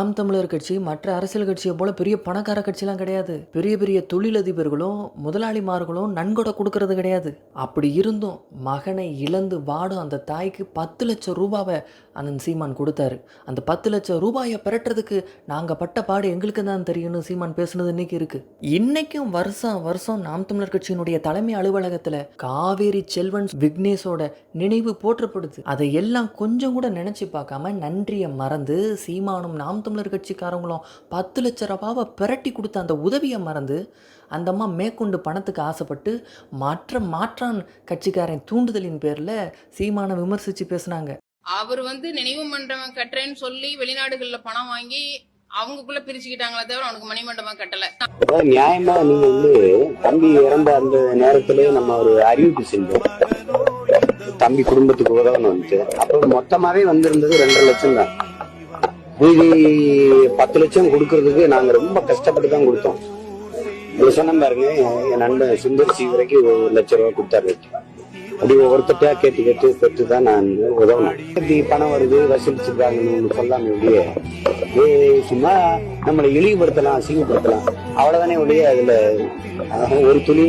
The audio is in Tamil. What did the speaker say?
நாம் தமிழர் கட்சி மற்ற அரசியல் கட்சியை போல பெரிய பணக்கார கட்சிலாம் கிடையாது. பெரிய பெரிய தொழிலதிபர்களும் முதலாளிமார்களும் நன்கொடை கொடுக்கறது கிடையாது. அப்படி இருந்தும் மகனை இழந்து வாடும் அந்த தாய்க்கு பத்து லட்சம் ரூபாவை அண்ணன் சீமான் கொடுத்தாரு. அந்த பத்து லட்சம் ரூபாயை பெறட்டுறதுக்கு நாங்கள் பட்ட பாடு எங்களுக்கு தான் தெரியும்னு சீமான் பேசுனது இன்னைக்கு இருக்கு. இன்னைக்கும் வருஷம் வருஷம் நாம் தமிழர் கட்சியினுடைய தலைமை அலுவலகத்தில் காவேரி செல்வன் விக்னேஷோட நினைவு போற்றப்படுது. அதை எல்லாம் கொஞ்சம் கூட நினைச்சு பார்க்காம நன்றியை மறந்து சீமானும் நாம் தமிழர் கட்சிக்காரங்களும் பத்து லட்ச ரூபாவை பிரட்டி கொடுத்த அந்த உதவியை மறந்து அந்த அம்மா மேற்கொண்டு பணத்துக்கு ஆசைப்பட்டு மற்ற மாற்றான் கட்சிக்காரன் தூண்டுதலின் பேரில் சீமானை விமர்சித்து பேசுனாங்க. அவர் வந்து நினைவு மண்டபம் கட்டுறேன்னு சொல்லி வெளிநாடுகள்ல பணம் வாங்கி அவங்களுக்குள்ள பிரிச்சுக்கிட்டாங்களே தவிர அவனுக்கு மணிமண்டபம் கட்டல. நியாயமா நீங்க வந்து தம்பி இறந்த அந்த நேரத்திலே நம்ம ஒரு அறிவிப்பு செஞ்சோம். தம்பி குடும்பத்துக்கு உதவணும்ட்டு அப்ப மொத்தமாவே வந்திருந்தது ரெண்டரை லட்சம் தான் மீதி பத்து லட்சம் கொடுக்கறதுக்கு நாங்க ரொம்ப கஷ்டப்பட்டு தான் கொடுத்தோம். இது சொன்ன பாருங்க என் நண்பன் சுந்தர் சி வரைக்கும் ஒரு லட்சம் ரூபாய் கொடுத்தாரு. அப்படி ஒவ்வொருத்தட்டா கேட்டு கேட்டு பெற்று தான் நான் உதவினேன். இப்படி பணம் வருது வசூலிச்சிருக்காங்கன்னு சொல்லாம இப்படியே ஏய், சும்மா நம்மளை இழிவுபடுத்தலாம் அசிங்கப்படுத்தலாம். அவ்வளவுதானே ஒழிய அதுல ஒரு துளி